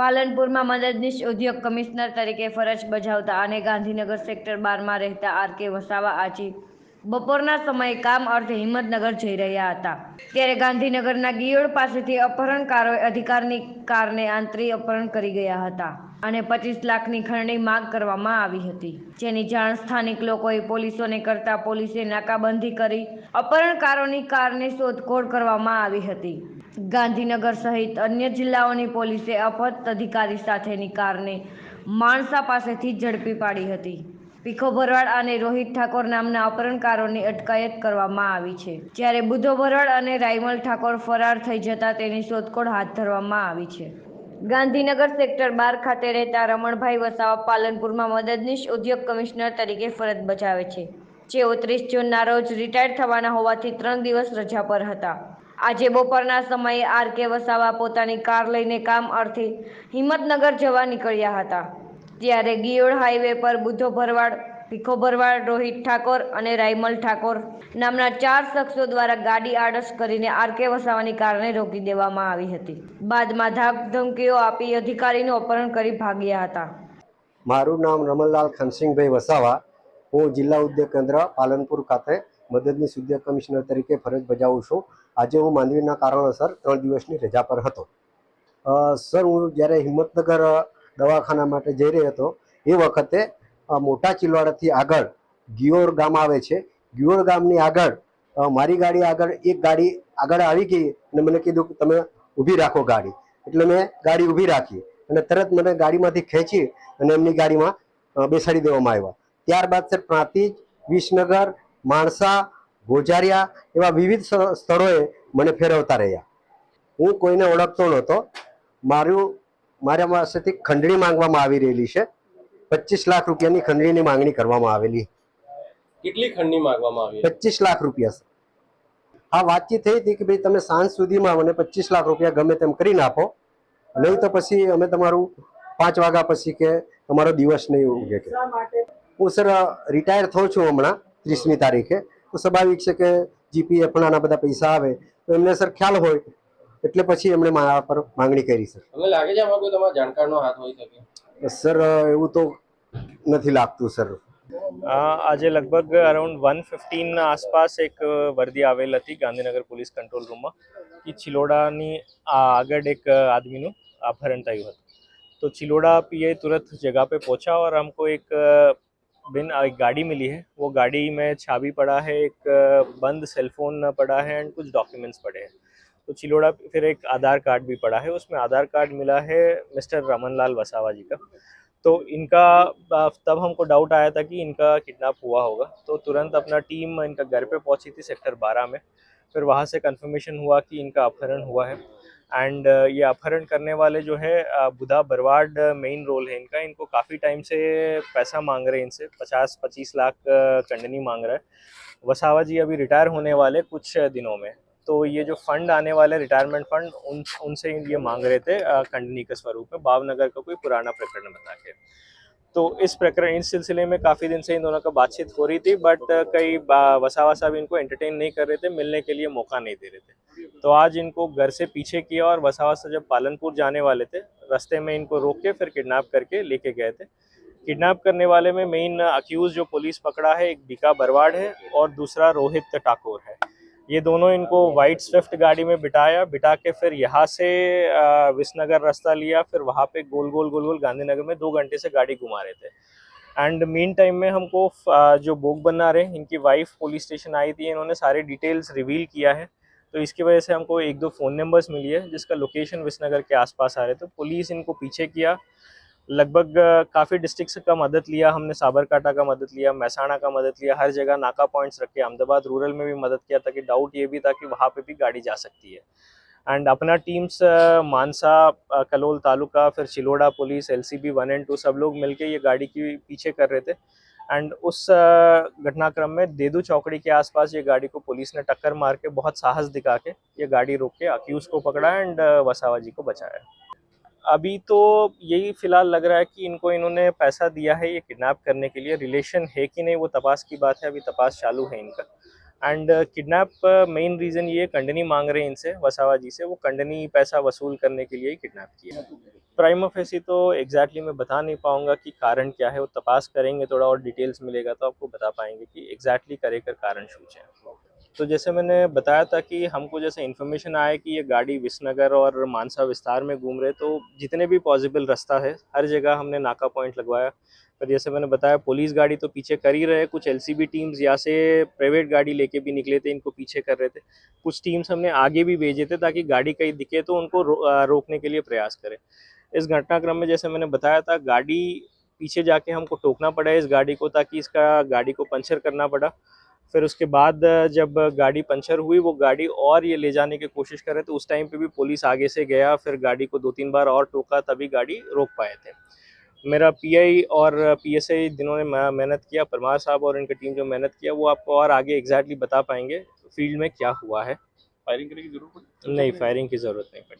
પાલનપુરમાં મદદનીશ ઉદ્યોગ કમિશનર તરીકે ફરજ બજાવતા અને ગાંધીનગર સેક્ટર બારમાં રહેતા આર કે વસાવા આજે બપોરના સમયે કામ અર્થે હિંમતનગર જઈ રહ્યા હતા. ત્યારે ગાંધીનગરના ગિયોડ પાસેથી અપહરણકારોએ અધિકારની કારને આંતરી અપહરણ કરી ગયા હતા અને પચીસ લાખની ખંડની માંગ કરવામાં આવી હતી. જેની જાણ સ્થાનિક લોકોએ પોલીસોને કરતા પોલીસે નાકાબંધી કરી અપહરણકારોની કારની શોધખોળ કરવામાં આવી હતી. ગાંધીનગર સહિત અન્ય જિલ્લાઓની પોલીસે અપહત અધિકારી સાથેની કારને માણસા પાસેથી ઝડપી પાડી હતી. પીખો ભરવાડ અને રોહિત ઠાકોર નામના અપહરણકારોની અટકાયત કરવામાં આવી છે. જ્યારે બુધો ભરવાડ અને રાઇમલ ઠાકોર ફરાર થઈ જતા તેની શોધખોળ હાથ ધરવામાં આવી છે. ગાંધીનગર સેક્ટર બાર ખાતે રહેતા રમણભાઈ વસાવા પાલનપુરમાં મદદનીશ ઉદ્યોગ કમિશનર તરીકે ફરજ બજાવે છે. જેઓ ત્રીસ જૂનના રોજ રિટાયર થવાના હોવાથી ત્રણ દિવસ રજા પર હતા. આજે બપોરના સમયે આર કે વસાવા પોતાની કાર લઈને કામ અર્થે હિંમતનગર જવા નીકળ્યા હતા ત્યારે ગિયોડ હાઈવે પર બુધો ભરવાડ, ભીખો ભરવાડ, રોહિત ઠાકોર અને રાયમલ ઠાકોર નામના ચાર શખ્સો દ્વારા ગાડી આડસ કરીને આર કે વસાવાની કારને રોકી દેવામાં આવી હતી. બાદમાં ધાક ધમકીઓ આપી અધિકારીનું અપહરણ કરી ભાગ્યા હતા. મારું નામ રમણલાલ ખનસિંહભાઈ વસાવા, હું જિલ્લા ઉદ્યોગ કેન્દ્ર પાલનપુર ખાતે મદદનીશ સુધ્ય કમિશનર તરીકે ફરજ બજાવું છું. આજે હું માંડવીના કારણોસર ત્રણ દિવસની રજા પર હતો. સર, હું જ્યારે હિંમતનગર દવાખાના માટે જઈ રહ્યો હતો, એ વખતે મોટા ચિલવાડાથી આગળ ગિયોર ગામ આવે છે. ગિયોર ગામની આગળ મારી ગાડી આગળ, એક ગાડી આગળ આવી ગઈ અને મને કીધું કે તમે ઊભી રાખો ગાડી. એટલે મેં ગાડી ઊભી રાખી અને તરત મને ગાડીમાંથી ખેંચી અને એમની ગાડીમાં બેસાડી દેવામાં આવ્યા. ત્યારબાદ, સર, પ્રાંતિજ વિસનગર માણસા ગોજારિયા એવા વિવિધ સ્થળોએ મને ફેરવતા રહ્યા. હું કોઈને ઓળખતો નહોતો. મારું મારા પાસેથી ખંડણી માંગવામાં આવી રહેલી છે. પચીસ લાખ રૂપિયાની ખંડણીની માંગણી કરવામાં આવેલી. કેટલી ખંડણી માંગવામાં આવી? પચીસ લાખ રૂપિયા આ વાતચીત થઈ હતી કે ભાઈ તમે સાંજ સુધીમાં મને પચીસ લાખ રૂપિયા ગમે તેમ કરી નાખો નહીં તો પછી અમે તમારું પાંચ વાગ્યા પછી કે તમારો દિવસ નહીં ઉગે કે. હું સર રિટાયર થઉં છું હમણાં. ત્રીસમી તારીખે. તો સ્વાભાવિક છે કે જીપી એફણાના બધા પૈસા આવે તો એમને સર ખ્યાલ હોય એટલે પછી એમણે મારા પર માંગણી કરી સર. લાગે છે કોઈ તમારા જાણકારનો હાથ હોઈ શકે? સર એવું તો નથી લાગતું સર. આજે લગભગ અરાઉન્ડ વન ફિફ્ટીનના આસપાસ એક વર્દી આવેલ હતી ગાંધીનગર પોલીસ કંટ્રોલ રૂમમાં કે ચિલોડાની આગળ એક આદમીનું અપહરણ થયું હતું. તો છિલોડા પીએ તુરંત જગા પે પહોંચા ઓર હમકો એક बिन एक गाड़ी मिली है। वो गाड़ी में चाबी पड़ा है, एक बंद सेलफोन पड़ा है एंड कुछ डॉक्यूमेंट्स पड़े हैं। तो चिलोड़ा फिर एक आधार कार्ड भी पड़ा है। उसमें आधार कार्ड मिला है मिस्टर रमन लाल वसावा जी का। तो इनका तब हमको डाउट आया था कि इनका किडनैप हुआ होगा। तो तुरंत अपना टीम इनका घर पे पहुँची थी सेक्टर 12 में। फिर वहाँ से कंफर्मेशन हुआ कि इनका अपहरण हुआ है। एंड ये अपहरण करने वाले जो है बुधा बरवाड मेन रोल है इनका। इनको काफ़ी टाइम से पैसा मांग रहे हैं इनसे। पचास, पच्चीस लाख कंडनी मांग रहा है। वसावा जी अभी रिटायर होने वाले कुछ दिनों में। तो ये जो फंड आने वाले रिटायरमेंट फंड उन, उनसे ये मांग रहे थे कंडनी के स्वरूप में। भावनगर का कोई पुराना प्रकरण बता के। तो इस प्रकरण, इस सिलसिले में काफ़ी दिन से इन दोनों का बातचीत हो रही थी बट कई वसावा साहब इनको एंटरटेन नहीं कर रहे थे, मिलने के लिए मौका नहीं दे रहे थे। तो आज इनको घर से पीछे किया और वसावा से जब पालनपुर जाने वाले थे, रास्ते में इनको रोक के फिर किडनैप करके लेके गए थे। किडनैप करने वाले में मेन अक्यूज जो पुलिस पकड़ा है, एक बीका बरवाड़ है और दूसरा रोहित ठाकुर है। ये दोनों इनको वाइट स्विफ्ट गाड़ी में बिठाया, बिठा के फिर यहाँ से विसनगर रास्ता लिया, फिर वहाँ पे गोल गोल गोल गोल गांधीनगर में दो घंटे से गाड़ी घुमा रहे थे। एंड मेन टाइम में हमको जो बोग बना रहे, इनकी वाइफ पुलिस स्टेशन आई थी, इन्होंने सारी डिटेल्स रिवील किया है। तो इसकी वजह से हमको एक दो फ़ोन नंबर्स मिली है, जिसका लोकेशन विसनगर के आसपास आ रहे थे। पुलिस इनको पीछे किया। लगभग काफ़ी डिस्ट्रिक्ट का मदद लिया हमने, साबरकांठा का मदद लिया महसाणा का मदद लिया, हर जगह नाका पॉइंट्स रखे, अहमदाबाद रूरल में भी मदद किया, ताकि डाउट ये भी था कि वहाँ पे भी गाड़ी जा सकती है। एंड अपना टीम्स मानसा कलोल तालुका, फिर Chiloda police LCB one and two सब लोग मिलके ये गाड़ी की पीछे कर रहे थे। एंड उस घटनाक्रम में देदू चौकड़ी के आसपास ये गाड़ी को पुलिस ने टक्कर मार के बहुत साहस दिखा के ये गाड़ी रोक के अक्यूज को पकड़ा एंड वसावा जी को बचाया। अभी तो यही फ़िलहाल लग रहा है कि इनको इन्होंने पैसा दिया है ये किडनैप करने के लिए। रिलेशन है कि नहीं वो तपास की बात है, अभी तपास चालू है इनका। एंड किडनैप मेन रीज़न ये कंडनी मांग रहे हैं इनसे, वसावा जी से, वो कंडनी पैसा वसूल करने के लिए ही किडनैप किया प्राइम ऑफेसी तो एग्जैक्टली exactly मैं बता नहीं पाऊँगा कि कारण क्या है, वो तपास करेंगे, थोड़ा और डिटेल्स मिलेगा तो आपको बता पाएँगे कि एग्जैक्टली exactly करे कर कारण है। तो जैसे मैंने बताया था कि हमको जैसे इन्फॉर्मेशन आया कि ये गाड़ी विसनगर और मानसा विस्तार में घूम रहे तो जितने भी पॉसिबल रास्ता है हर जगह हमने नाका पॉइंट लगवाया। पर जैसे मैंने बताया पुलिस गाड़ी तो पीछे कर ही रहे कुछ एलसीबी टीम्स यहाँ से प्राइवेट गाड़ी लेके भी निकले थे इनको पीछे कर रहे थे। कुछ टीम्स हमने आगे भी भेजे थे ताकि गाड़ी कहीं दिखे तो उनको रो, रोकने के लिए प्रयास करें। इस घटनाक्रम में जैसे मैंने बताया था गाड़ी पीछे जाके हमको टोकना पड़ा इस गाड़ी को ताकि इसका गाड़ी को पंचर करना पड़ा। फिर उसके बाद जब गाड़ी पंचर हुई वो गाड़ी और ये ले जाने की कोशिश करे तो उस टाइम पे भी पुलिस आगे से गया फिर गाड़ी को दो तीन बार और टोका तभी गाड़ी रोक पाए थे। मेरा पीआई और पीएसआई दिनों ने मेहनत किया परमार साहब और इनकी टीम जो मेहनत किया वो आपको और आगे एग्जैक्टली बता पाएँगे फ़ील्ड में क्या हुआ है। फायरिंग करने की ज़रूरत नहीं फायरिंग की ज़रूरत नहीं पड़ी।